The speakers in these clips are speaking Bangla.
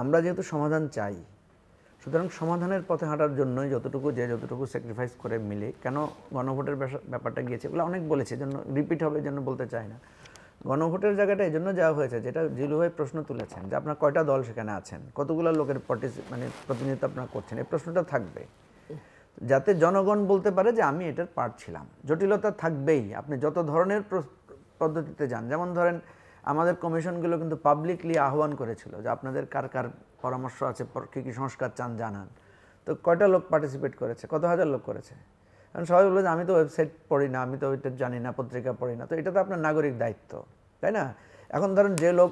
আমরা যেহেতু সমাধান চাই, সুতরাং সমাধানের পথে হাঁটার জন্যই যতটুকু যে যতটুকু স্যাক্রিফাইস করে মিলে, কেন গণভোটের ব্যাপারটা গিয়েছে, এগুলো অনেক বলেছে জন্য রিপিট হবে জন্য বলতে চাই না। গণভোটের জায়গাটা এই জন্য যাওয়া হয়েছে, যেটা জিলু ভাই প্রশ্ন তুলেছেন যে আপনার কয়টা দল সেখানে আছেন, কতগুলো লোকের মানে প্রতিনিধিত্ব আপনারা করছেন, এই প্রশ্নটা থাকবে। যাতে জনগণ বলতে পারে যে আমি এটার পার্ট ছিলাম। জটিলতা থাকবেই, আপনি যত ধরনের পদ্ধতিতে যান, যেমন ধরেন আমাদের কমিশনগুলো কিন্তু পাবলিকলি আহ্বান করেছিল যে আপনাদের কার কার পরামর্শ আছে কী কী সংস্কার চান জানান। তো কয়টা লোক পার্টিসিপেট করেছে? কত হাজার লোক করেছে? কারণ সবাই বলল যে আমি তো ওয়েবসাইট পড়ি না, আমি তো ওইটা জানি না, পত্রিকা পড়ি না, তো এটা তো আপনার নাগরিক দায়িত্ব, তাই না? এখন ধরেন যে লোক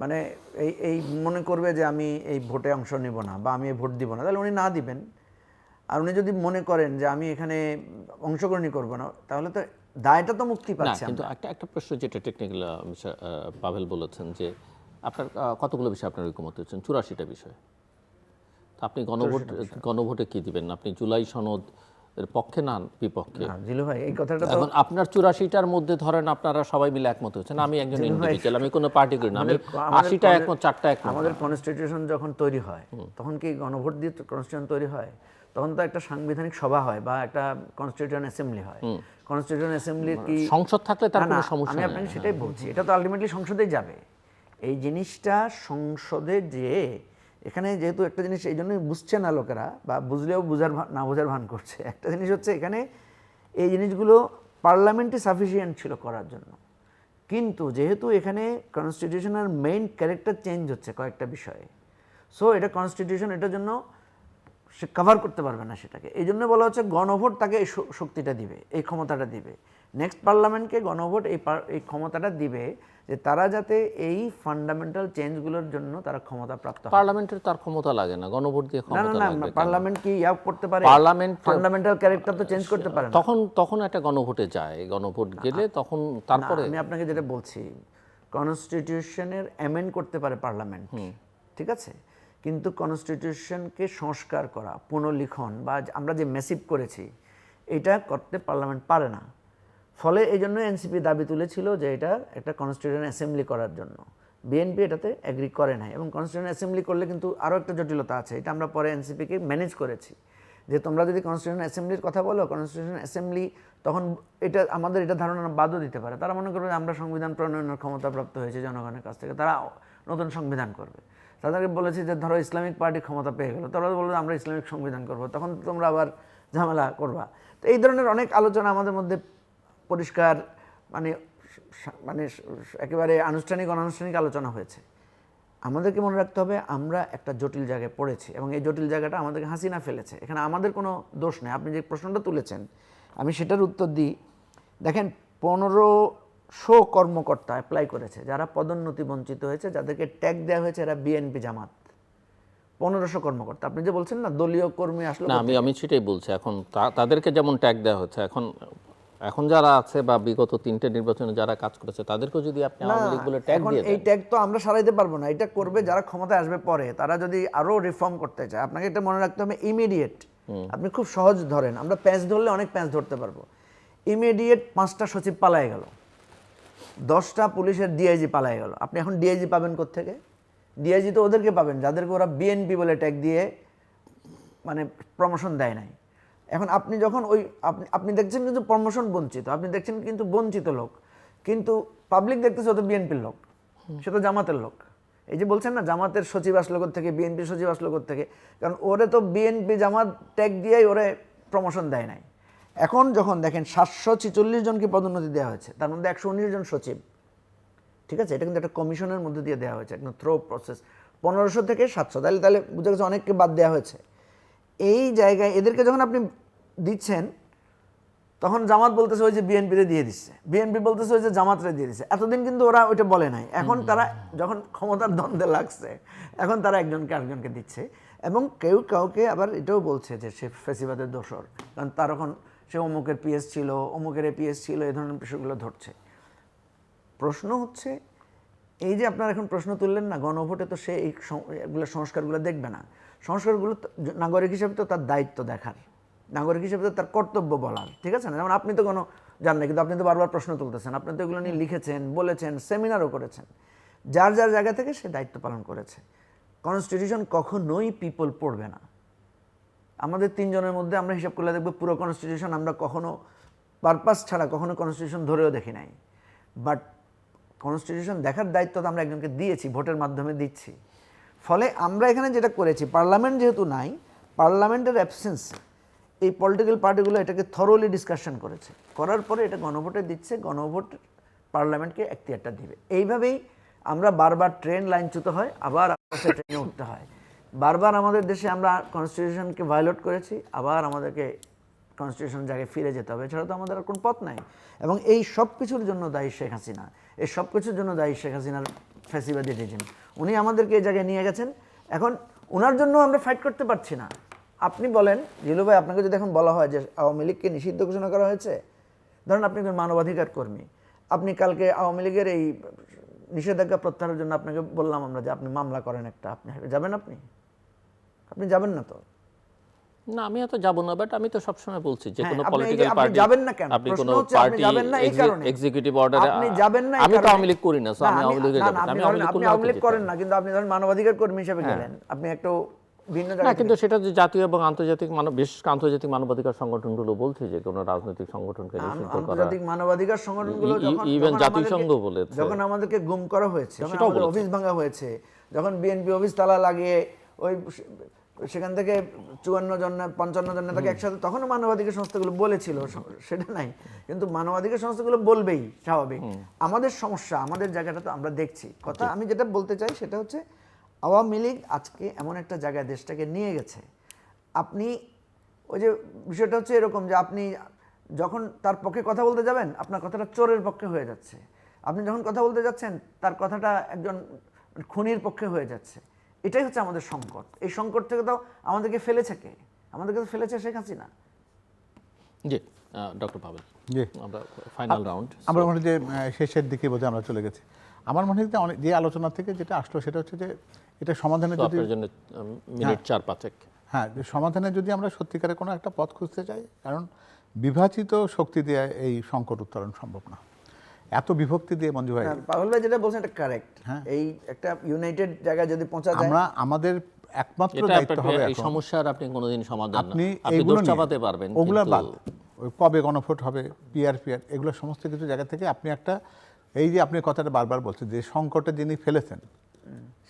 মানে এই এই মনে করবে যে আমি এই ভোটে অংশ নেব না বা আমি ভোট দিব না, তাহলে উনি না দিবেন। আর উনি যদি মনে করেন যে আমি এখানে অংশগ্রহণই করব না, তাহলে তো দায়টা তো মুক্তি পাচ্ছে কিন্তু একটা একটা প্রশ্ন যেটা টেকনিক্যাল পাভেল বলেছেন যে আপনার কতগুলো বিষয় আপনার ঐকমত হচ্ছেন চুরাশিটা বিষয়। তো আপনি গণভোট গণভোটে কি দিবেন? আপনি জুলাই সনদ এর পক্ষে না বিপক্ষে? জিলু ভাই এই কথাটা এখন আপনার চুরাশিটার মধ্যে ধরেন আপনারা সবাই মিলে একমত হচ্ছেন আমি একজন ইন্ডিভিজুয়াল আমি কোনো পার্টি করি না। আমি আশিটা একমত চারটা একমত। আমাদের কনস্টিটিউশন যখন তৈরি হয় তখন কি গণভোট দিয়ে কনস্টিটিউশন তৈরি হয়? তখন তো একটা সাংবিধানিক সভা হয় বা একটা কনস্টিটিউশন অ্যাসেম্বলি হয়। কনস্টিটিউশন অ্যাসেম্বলির কি সংসদ থাকলে তার কোনো সমস্যা আমি আপনাকে সেটাই বলছি এটা তো আলটিমেটলি সংসদেই যাবে। এই জিনিসটা সংসদে যে এখানে যেহেতু একটা জিনিস এই জন্যই বুঝছে না লোকেরা বা বুঝলেও বুঝার না বোঝার ভান করছে একটা জিনিস হচ্ছে এখানে এই জিনিসগুলো পার্লামেন্টে সাফিসিয়েন্ট ছিল করার জন্য। কিন্তু যেহেতু এখানে কনস্টিটিউশনের মেইন ক্যারেক্টার চেঞ্জ হচ্ছে কয়েকটা বিষয়ে সো এটা কনস্টিটিউশন এটার জন্য সে কভার করতে পারবে না সেটাকে। এই জন্য বলা হচ্ছে গণভোট তাকে এই শক্তিটা দিবে এই ক্ষমতাটা দিবে। নেক্সট পার্লামেন্টকে গণভোট এই এই ক্ষমতাটা দিবে যে তারা যাতে এই ফান্ডামেন্টাল চেঞ্জগুলোর জন্য তারা ক্ষমতা প্রাপ্ত পার্লামেন্টের তার ক্ষমতা লাগে না গণভোট দিয়ে না না ক্ষমতা না কেন? পার্লামেন্ট কি ইয়া করতে পারে? পার্লামেন্ট- ফান্ডামেন্টাল ক্যারেক্টার তো চেঞ্জ করতে পারে তখন তখন একটা গণভোটে যায় গণভোট গেলে তখন তারপরে আমি আপনাকে যেটা বলছি কনস্টিটিউশনের অ্যামেন্ড করতে পারে পার্লামেন্ট ঠিক আছে? কিন্তু কনস্টিটিউশনকে সংস্কার করা, পুনর্লিখন বা আমরা যে মেসিভ করেছি, এটা করতে পার্লামেন্ট পারে না। ফলে এই জন্য এনসিপি দাবি তুলেছিল যে এটা একটা কনস্টিটিউশন অ্যাসেম্বলি করার জন্য। বিএনপি এটাতে অ্যাগ্রি করে নাই এবং কনস্টিটিউশন অ্যাসেম্বলি করলে কিন্তু আরও একটা জটিলতা আছে। এটা আমরা পরে এনসিপিকে ম্যানেজ করেছি। যে তোমরা যদি কনস্টিটিউশন অ্যাসেম্বলির কথা বলো, কনস্টিটিউশন অ্যাসেম্বলি তখন এটা আমাদের এটা ধারণা বাদও দিতে পারে। তারা মনে করবে আমরা সংবিধান প্রণয়নের ক্ষমতা প্রাপ্ত হয়েছে জনগণের কাছ থেকে। তারা নতুন সংবিধান করবে। তাদেরকে বলেছে যে, ধরো ইসলামিক পার্টি ক্ষমতা পেয়ে গেলো। তারা বলবে আমরা ইসলামিক সংবিধান করব। তখন তোমরা আবার ঝামেলা করবা। তো এই ধরনের অনেক আলোচনা আমাদের মধ্যে পরিষ্কার মানে মানে একেবারে আনুষ্ঠানিক, অনানুষ্ঠানিক আলোচনা হয়েছে। আমাদেরকে মনে রাখতে হবে, আমরা একটা জটিল জায়গায় পড়েছি এবং এই জটিল জায়গাটা আমাদেরকে হাসিনা ফেলেছে। এখানে আমাদের কোনো দোষ নেই। আপনি যে প্রশ্নটা তুলেছেন আমি সেটার উত্তর দিই। দেখেন পনেরোশো কর্মকর্তা অ্যাপ্লাই করেছে যারা পদোন্নতি বঞ্চিত হয়েছে যাদেরকে ট্যাগ দেওয়া হয়েছে এরা বিএনপি জামাত। পনেরোশো কর্মকর্তা আপনি যে বলছেন না দলীয় কর্মী আসলে না আমি আমি সেটাই বলছি এখন তাদেরকে যেমন ট্যাগ দেওয়া হচ্ছে এখন এখন যারা আছে বা বিগত তিনটে নির্বাচনে যারা কাজ করেছে তাদেরকেও যদি আপনি আওয়ামী লীগ বলে ট্যাগ দিয়ে এই ট্যাগ তো আমরা সারাইতে পারব না এটা করবে যারা ক্ষমতায় আসবে পরে তারা যদি আরও রিফর্ম করতে চায় আপনাকে এটা মনে রাখতে হবে ইমিডিয়েট আপনি খুব সহজ ধরেন আমরা প্যাঁচ ধরলে অনেক প্যাঁচ ধরতে পারব। ইমিডিয়েট পাঁচটা সচিব পালায় গেল। দশটা পুলিশের ডিআইজি পালায় গেল। আপনি এখন ডিআইজি পাবেন থেকে ডিআইজি তো ওদেরকে পাবেন যাদেরকে ওরা বিএনপি বলে ট্যাগ দিয়ে মানে প্রমোশন দেয় নাই। এখন আপনি যখন ওই আপনি আপনি দেখছেন কিন্তু প্রমোশন বঞ্চিত আপনি দেখছেন কিন্তু বঞ্চিত লোক। কিন্তু পাবলিক দেখতেছে ও তো বিএনপির লোক সে তো জামাতের লোক। এই যে বলছেন না, জামাতের সচিব আসলো থেকে বিএনপি সচিব আসলো থেকে কারণ ওরে তো বিএনপি জামাত ট্যাগ দিয়েই ওরে প্রমোশন দেয় নাই। এখন যখন দেখেন সাতশো ছিচল্লিশ জনকে পদোন্নতি দেওয়া হয়েছে, তার মধ্যে একশো উনিশ জন সচিব, ঠিক আছে? এটা কিন্তু একটা কমিশনের মধ্যে দিয়ে দেওয়া হয়েছে একদম থ্রো প্রসেস পনেরোশো থেকে সাতশো, তাহলে তাহলে বুঝে গেছে অনেককে বাদ দেওয়া হয়েছে। এই জায়গায় এদেরকে যখন আপনি দিচ্ছেন তখন জামাত বলতেছে ওই যে বিএনপিতে দিয়ে দিচ্ছে। বিএনপি বলতেছে ওই যে জামাতরে দিয়ে দিচ্ছে। এতদিন কিন্তু ওরা ওইটা বলে নাই। এখন তারা যখন ক্ষমতার দ্বন্দ্বে লাগছে, এখন তারা একজনকে আরেকজনকে দিচ্ছে এবং কেউ কাউকে আবার এটাও বলছে যে সে ফেসিবাদের দোষর। কারণ তার এখন সে অমুকের পিএস ছিল, অমুকের পিএস ছিল, এই ধরনের বিষয়গুলো ধরছে। প্রশ্ন হচ্ছে, এই যে আপনারা এখন প্রশ্ন তুললেন না, গণভোটে তো সে এই সংস্কারগুলো দেখবে না। সংস্কারগুলো নাগরিক হিসেবে তো তার দায়িত্ব দেখার। নাগরিক হিসেবে তো তার কর্তব্য বলার, ঠিক আছে না? যেমন আপনি তো কোনো জান না, কিন্তু আপনি তো বারবার প্রশ্ন তুলতেছেন। আপনি তো এগুলো নিয়ে লিখেছেন, বলেছেন, সেমিনারও করেছেন। যার যার জায়গা থেকে সে দায়িত্ব পালন করেছে। কনস্টিটিউশন কখনোই পিপল পড়বে না। আমাদের তিনজনের মধ্যে আমরা হিসাব করলে দেখব পুরো কনস্টিটিউশন আমরা কখনো পারপাস ছাড়া কখনো কনস্টিটিউশন ধরেও দেখি নাই। বাট কনস্টিটিউশন দেখার দায়িত্ব তো আমরা একজনকে দিয়েছি, ভোটের মাধ্যমে দিচ্ছি। ফলে আমরা এখানে যেটা করেছি পার্লামেন্ট যেহেতু নাই পার্লামেন্টের অ্যাবসেন্স এই পলিটিক্যাল পার্টিগুলো এটাকে থরোলি ডিসকাশন করেছে। করার পরে এটা গণভোটে দিচ্ছে, গণভোট পার্লামেন্টকে এখতিয়ারটা দিবে। এইভাবেই আমরা বারবার ট্রেন লাইনচ্যুত হয়, আবার ট্রেনে উঠতে হয়। বারবার আমাদের দেশে আমরা কনস্টিটিউশনকে ভায়োলেট করেছি, আবার আমাদেরকে কনস্টিটিউশন জায়গায় ফিরে যেতে হবে। এছাড়া তো আমাদের আর কোনো পথ নাই। এবং এই সব কিছুর জন্য দায়ী শেখ হাসিনা। এই সব কিছুর জন্য দায়ী শেখ হাসিনার ফ্যাসিবাদী রেজিম উনি আমাদেরকে এই জায়গায় নিয়ে গেছেন। এখন ওনার জন্য আমরা ফাইট করতে পারছি না। আপনি বলেন জিলু ভাই আপনাকে যদি এখন বলা হয় যে আওয়ামী লীগকে নিষিদ্ধ ঘোষণা করা হয়েছে ধরেন আপনি একজন মানবাধিকার কর্মী আপনি কালকে আওয়ামী লীগের এই নিষেধাজ্ঞা প্রত্যাহারের জন্য আপনাকে বললাম আমরা যে আপনি মামলা করেন একটা আপনি যাবেন আপনি? আপনি যাবেন না তো? না আমি এত যাব না বাট আমি তো সবসময় বলছি যে হ্যাঁ, কোনো পলিটিক্যাল আপনি পার্টি যাবেন না কেন? আপনি কোনো পার্টি যাবেন না এই কারণে। এক্সিকিউটিভ অর্ডারে আপনি যাবেন না আমি তো আওয়ামী লীগ করি না সো আমি আওয়ামী লীগে যাব আমি আওয়ামী লীগ করেন না কিন্তু আপনি ধরেন মানবাধিকার কর্মী হিসেবে গেলেন আপনি একটু ভিন্ন। না কিন্তু সেটা যে জাতীয় এবং আন্তর্জাতিক মানব বিশেষ আন্তর্জাতিক মানবাধিকার সংগঠনগুলো বলছে যে কোনো রাজনৈতিক সংগঠনকে নিষিদ্ধ করা আন্তর্জাতিক মানবাধিকার সংগঠনগুলো ই- ই- যখন even জাতিসংঘ বলেছে। যখন আমাদেরকে গুম করা হয়েছে যখন। অফিস ভাঙা হয়েছে যখন বিএনপি অফিস তালা লাগিয়ে ওই সেখান থেকে চুয়ান্ন জন পঞ্চান্ন জন নেতাকে একসাথে তখনও মানবাধিকার সংস্থাগুলো বলেছিল সেটা নাই কিন্তু মানবাধিকার সংস্থাগুলো বলবেই স্বাভাবিক আমাদের সমস্যা আমাদের জায়গাটা তো আমরা দেখছি কথা আমি যেটা বলতে চাই সেটা হচ্ছে আওয়ামী লীগ আজকে এমন একটা জায়গায় দেশটাকে নিয়ে গেছে। আপনি ওই যে বিষয়টা হচ্ছে এরকম যে আপনি যখন তার পক্ষে কথা বলতে যাবেন আপনার কথাটা চোরের পক্ষে হয়ে যাচ্ছে। আপনি যখন কথা বলতে যাচ্ছেন তার কথাটা একজন খুনির পক্ষে হয়ে যাচ্ছে। এটাই হচ্ছে আমাদের সংকট। এই সংকট থেকে তো আমাদেরকে ফেলেছে কে? আমাদেরকে তো ফেলেছে শেখ হাসিনা। জি ডক্টর পাবেল। জি। আমরা ফাইনাল রাউন্ড আমরা মনে হয় যে শেষের দিকে বোধহয় আমরা চলে গেছি। আমার মনে হয় যে অনেক যে আলোচনা থেকে যেটা আসলো সেটা হচ্ছে যে এটা সমাধানের যদি জন্য মিনিট চার পাঁচেক। হ্যাঁ যে সমাধানে যদি আমরা সত্যিকারের কোনো একটা পথ খুঁজতে চাই কারণ বিভাজিত শক্তি দিয়ে এই সংকট উত্তরণ সম্ভব না। এত বিভক্তি দিয়ে মঞ্জু ভাই না, পাগল ভাই যেটা বলছেন এটা কারেক্ট হ্যাঁ। এই একটা ইউনাইটেড জায়গায় যদি পৌঁছা যায় আমরা আমাদের একমাত্র দায়িত্ব হবে এই সমস্যার আপনি কোনোদিন সমাধান না। আপনি এইগুলো দোষ চাপাতে পারবেন ওগুলো বাদ। ওই কবে গণভোট হবে পিআর পিআর এগুলো সমস্ত কিছু জায়গা থেকে আপনি একটা এই যে আপনি কথাটা বারবার বলছেন যে সংকটে যিনি ফেলেছেন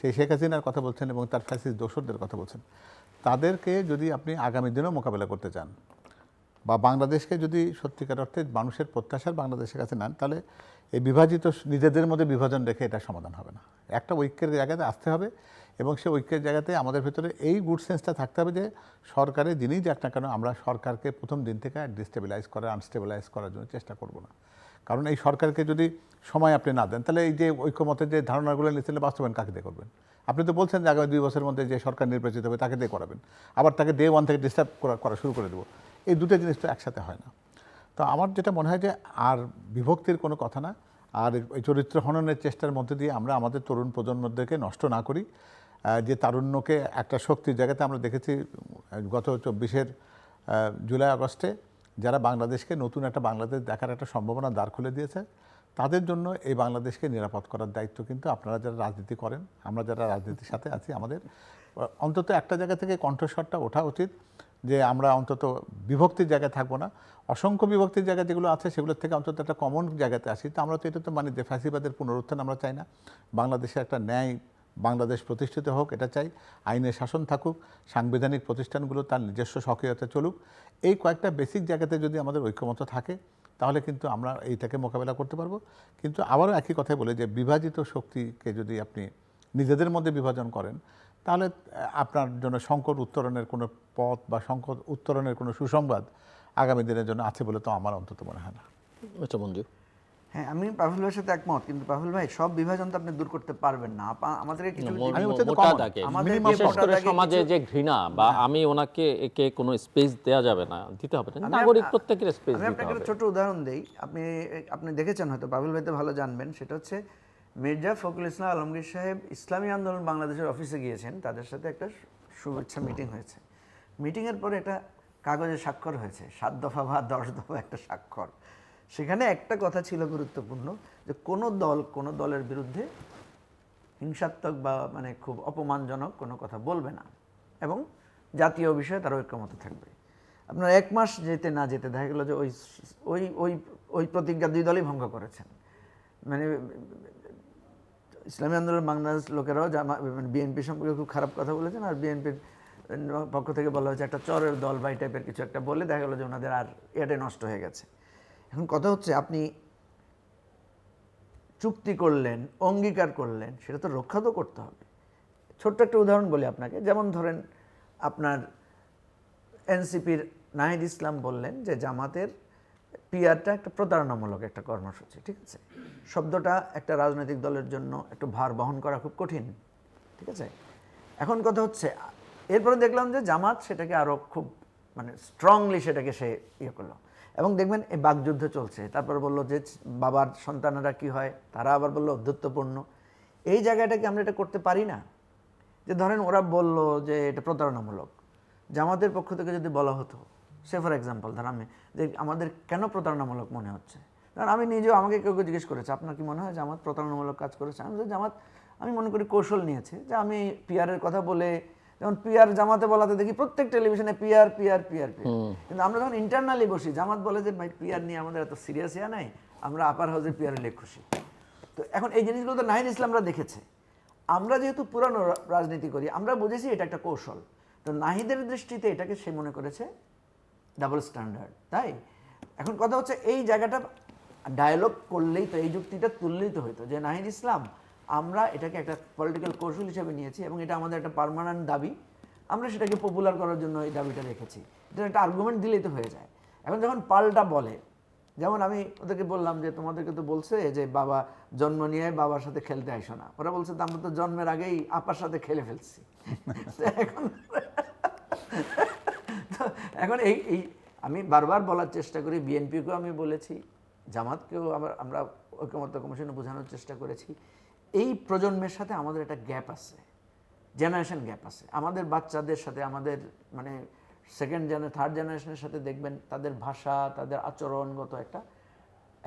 সেই শেখ হাসিনার কথা বলছেন এবং তার ফ্যাসিস দোসরদের কথা বলছেন। তাদেরকে যদি আপনি আগামী দিনেও মোকাবেলা করতে চান বা বাংলাদেশকে যদি সত্যিকার অর্থে মানুষের প্রত্যাশার বাংলাদেশের কাছে নেন, তাহলে এই বিভাজিত নিজেদের মধ্যে বিভাজন রেখে এটা সমাধান হবে না। একটা ঐক্যের জায়গাতে আসতে হবে এবং সেই ঐক্যের জায়গাতে আমাদের ভেতরে এই গুড সেন্সটা থাকতে হবে যে সরকারের যিনিই যাক না কেন আমরা সরকারকে প্রথম দিন থেকে ডিস্টেবিলাইজ করা আনস্টেবিলাইজ করার জন্য চেষ্টা করব না। কারণ এই সরকারকে যদি সময় আপনি না দেন, তাহলে এই যে ঐক্যমতের যে ধারণাগুলো নিয়েছিলেন বাস্তবায়ন কাকে দিয়ে করবেন? আপনি তো বলছেন যে আগামী দুই বছরের মধ্যে যে সরকার নির্বাচিত হবে, তাকে দিয়ে করাবেন। আবার তাকে ডে ওয়ান থেকে ডিস্টার্ব করা শুরু করে দেবো। এই দুটো জিনিস তো একসাথে হয় না। তো আমার যেটা মনে হয় যে আর বিভক্তির কোনো কথা না, আর এই চরিত্র হননের চেষ্টার মধ্যে দিয়ে আমরা আমাদের তরুণ প্রজন্মদেরকে নষ্ট না করি। যে তারুণ্যকে একটা শক্তির জায়গাতে আমরা দেখেছি গত চব্বিশের জুলাই, আগস্টে যারা বাংলাদেশকে নতুন একটা বাংলাদেশ দেখার একটা সম্ভাবনা দ্বার খুলে দিয়েছে, তাদের জন্য এই বাংলাদেশকে নিরাপদ করার দায়িত্ব কিন্তু আপনারা যারা রাজনীতি করেন, আমরা যারা রাজনীতির সাথে আছি, আমাদের অন্তত একটা জায়গা থেকে কণ্ঠস্বরটা ওঠা উচিত। যে আমরা অন্তত বিভক্তির জায়গায় থাকব না। অসংখ্য বিভক্তির জায়গা যেগুলো আছে, সেগুলোর থেকে অন্তত একটা কমন জায়গাতে আসি। তো আমরা তো এটা তো মানে যে ফ্যাসিবাদের পুনরুত্থান আমরা চাই না। বাংলাদেশে একটা ন্যায় বাংলাদেশ প্রতিষ্ঠিত হোক, এটা চাই। আইনের শাসন থাকুক, সাংবিধানিক প্রতিষ্ঠানগুলো তার নিজস্ব সক্রিয়তা চলুক। এই কয়েকটা বেসিক জায়গাতে যদি আমাদের ঐক্যমত থাকে, তাহলে কিন্তু আমরা এইটাকে মোকাবেলা করতে পারব। কিন্তু আবারও একই কথাই বলে যে, বিভাজিত শক্তিকে যদি আপনি নিজেদের মধ্যে বিভাজন করেন তাহলে আপনার জন্য সংকট উত্তরণের কোনো পথ বা সংকট উত্তরণের কোনো সুসংবাদ আগামী দিনের জন্য আছে বলে তো আমার অন্তত মনে হয় না। মঞ্জু হ্যাঁ আমি ভাইয়ের সাথে একমত কিন্তু ভাই সব বিভাজন তো আপনি দূর করতে পারবেন না। আমাদেরকে কিছু আমাদের সমাজে যে ঘৃণা বা আমি ওনাকে একে কোনো স্পেস দেয়া যাবে না দিতে হবে না। নাগরিক প্রত্যেকের স্পেস আমি দিতে আপনাকে ছোট উদাহরণ দেই। আপনি আপনি দেখেছেন হয়তো পাভেল ভাই তো ভালো জানবেন সেটা হচ্ছে মির্জা ফখরুল ইসলাম আলমগীর সাহেব ইসলামী আন্দোলন বাংলাদেশের অফিসে গিয়েছেন। তাদের সাথে একটা শুভেচ্ছা মিটিং হয়েছে। মিটিংয়ের পরে একটা কাগজে স্বাক্ষর হয়েছে। সাত দফা বা দশ দফা একটা স্বাক্ষর। সেখানে একটা কথা ছিল গুরুত্বপূর্ণ যে কোনো দল কোনো দলের বিরুদ্ধে হিংসাত্মক বা মানে খুব অপমানজনক কোনো কথা বলবে না এবং জাতীয় বিষয়ে তারা ঐক্যমত থাকবে। আপনার এক মাস যেতে না যেতে দেখা গেলো যে ওই ওই ওই ওই প্রতিজ্ঞা দুই দলই ভঙ্গ করেছেন। মানে ইসলামী আন্দোলন বাংলাদেশ লোকেরাও জামা মানে বিএনপি সম্পর্কে খুব খারাপ কথা বলেছেন আর বিএনপির পক্ষ থেকে বলা হয়েছে একটা চরের দল বা টাইপের কিছু একটা বলে দেখা গেলো যে ওনাদের আর এটাই নষ্ট হয়ে গেছে। এখন কথা হচ্ছে আপনি চুক্তি করলেন, অঙ্গীকার করলেন, সেটা তো রক্ষা তো করতে হবে। ছোট্ট একটা উদাহরণ বলি আপনাকে, যেমন ধরেন আপনার এনসিপির নাহিদ ইসলাম বললেন যে জামাতের পিআরটা একটা প্রতারণামূলক একটা কর্মসূচি, ঠিক আছে? শব্দটা একটা রাজনৈতিক দলের জন্য একটু ভার বহন করা খুব কঠিন, ঠিক আছে? এখন কথা হচ্ছে, এরপরে দেখলাম যে জামাত সেটাকে আরও খুব মানে স্ট্রংলি সেটাকে সে ইয়ে করল। এবং দেখবেন এই বাগযুদ্ধ চলছে, তারপরে বলল যে বাবার সন্তানেরা কি হয়, তারা আবার বলল অধ্যত্বপূর্ণ এই জায়গাটাকে আমরা এটা করতে পারি না। যে ধরেন ওরা বলল যে এটা প্রতারণামূলক। জামাতের পক্ষ থেকে যদি বলা হতো সে ফর এক্সাম্পল ধর আমি যে আমাদের কেন প্রতারণামূলক মনে হচ্ছে? কারণ আমি নিজেও আমাকে কেউ কেউ জিজ্ঞেস করেছে আপনার কি মনে হয় জামাত প্রতারণামূলক কাজ করেছে? আমি জামাত আমি মনে করি কৌশল নিয়েছে। যে আমি পিয়ারের কথা বলে যেমন পিয়ার জামাতে বলাতে দেখি প্রত্যেক টেলিভিশনে পিয়ার পিয়ার পিয়ার পিয়ার কিন্তু আমরা যখন ইন্টারনালি বসি জামাত বলে যে ভাই পিয়ার নিয়ে আমাদের এত সিরিয়াস ইয়া নাই আমরা আপার হাউসের পিয়ার হলে খুশি। তো এখন এই জিনিসগুলো তো নাহিদ ইসলামরা দেখেছে। আমরা যেহেতু পুরানো রাজনীতি করি আমরা বুঝেছি এটা একটা কৌশল। তো নাহিদের দৃষ্টিতে এটাকে সে মনে করেছে ডাবল স্ট্যান্ডার্ড তাই? এখন কথা হচ্ছে এই জায়গাটা ডায়ালগ করলেই তো এই যুক্তিটা তুললেই তো হইতো যে নাহিদ ইসলাম আমরা এটাকে একটা পলিটিক্যাল কৌশল হিসেবে নিয়েছি এবং এটা আমাদের একটা পার্মানেন্ট দাবি। আমরা সেটাকে পপুলার করার জন্য এই দাবিটা রেখেছি। এটা একটা আর্গুমেন্ট দিলেই তো হয়ে যায়। এখন যখন পাল্টা বলে যেমন আমি ওদেরকে বললাম যে তোমাদেরকে তো বলছে যে বাবা জন্ম নিয়ে বাবার সাথে খেলতে আইসো না। ওরা বলছে তো আমরা তো জন্মের আগেই আপার সাথে খেলে ফেলছি। এখন এখন এই এই, আমি বারবার বলার চেষ্টা করি, বিএনপিকেও আমি বলেছি, জামাতকেও আবার আমরা ঐক্যমত্য কমিশনে বোঝানোর চেষ্টা করেছি। এই প্রজন্মের সাথে আমাদের একটা গ্যাপ আছে জেনারেশন গ্যাপ আছে। আমাদের বাচ্চাদের সাথে, আমাদের মানে সেকেন্ড জেনারে থার্ড জেনারেশনের সাথে দেখবেন, তাদের ভাষা, তাদের আচরণগত একটা